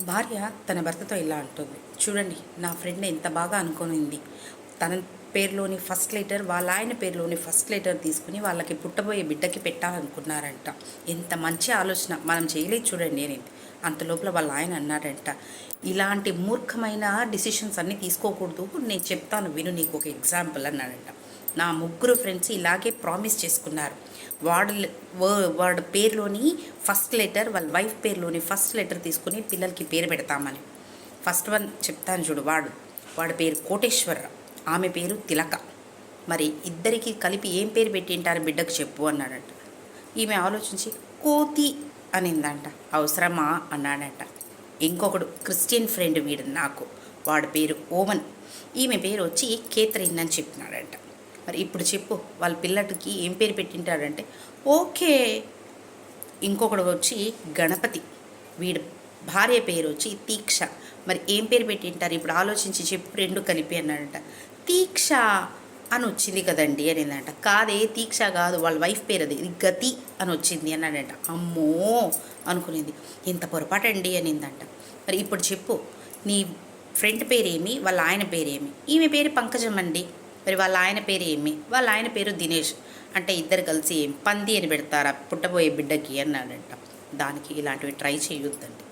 భార్య తన భర్తతో ఇలా అంటుంది. చూడండి నా ఫ్రెండ్ ఎంత బాగా అనుకునింది తన పేరులోని ఫస్ట్ లెటర్ వాళ్ళ ఆయన పేరులోని ఫస్ట్ లెటర్ తీసుకుని వాళ్ళకి పుట్టబోయే బిడ్డకి పెట్టాలనుకున్నారంట. ఎంత మంచి ఆలోచన. మనం చేయలేదు చూడండి నేను అంత లోపల వాళ్ళ ఆయన అన్నాడంట. ఇలాంటి మూర్ఖమైన డిసిషన్స్ అన్నీ తీసుకోకూడదు. నేను చెప్తాను విను నీకు ఒక ఎగ్జాంపుల్ అన్నాడంట. నా ముగ్గురు ఫ్రెండ్స్ ఇలాగే ప్రామిస్ చేసుకున్నారు. వాడు వాడు వాడి పేరులోని ఫస్ట్ లెటర్ వాళ్ళ వైఫ్ పేరులోని ఫస్ట్ లెటర్ తీసుకుని పిల్లలకి పేరు పెడతామని. ఫస్ట్ వన్ చెప్తాను చూడు వాడు. వాడి పేరు కోటేశ్వరరావు ఆమె పేరు తిలక. మరి ఇద్దరికి కలిపి ఏం పేరు పెట్టింటారు బిడ్డకు చెప్పు అన్నాడట. ఈమె ఆలోచించి కోతి అనిందంట. అవసరమా అన్నాడట. ఇంకొకడు క్రిస్టియన్ ఫ్రెండ్ వీడు నాకు. వాడి పేరు ఓమన్. ఈమె పేరు వచ్చి కేతరిన్ అని చెప్పినాడంట. మరి ఇప్పుడు చెప్పు వాళ్ళ పిల్లటికి ఏం పేరు పెట్టింటాడంటే ఓకే. ఇంకొకడు వచ్చి గణపతి వీడు భార్య పేరు వచ్చి తీక్ష. మరి ఏం పేరు పెట్టింటారు? ఇప్పుడు ఆలోచించి చెప్పు రెండు కలిపి అన్నాడంట. తీక్ష అని వచ్చింది కదండి అనిందంట. కాదే తీక్ష కాదు వాళ్ళ వైఫ్ పేరు అది గతి అని వచ్చింది అన్నాడంట. అమ్మో అనుకునేది. ఇంత పొరపాటండి అనిందంట. మరి ఇప్పుడు చెప్పు నీ ఫ్రెండ్ పేరేమి? వాళ్ళ ఆయన పేరేమి? ఈమె పేరు పంకజం అండి. మరి వాళ్ళ ఆయన పేరు ఏమి? వాళ్ళ ఆయన పేరు దినేష్. అంటే ఇద్దరు కలిసి ఏం పంది అని పెడతారా? పుట్టబోయే బిడ్డకి అన్నాడంట. దానికి ఇలాంటివి ట్రై చేయొద్దండి.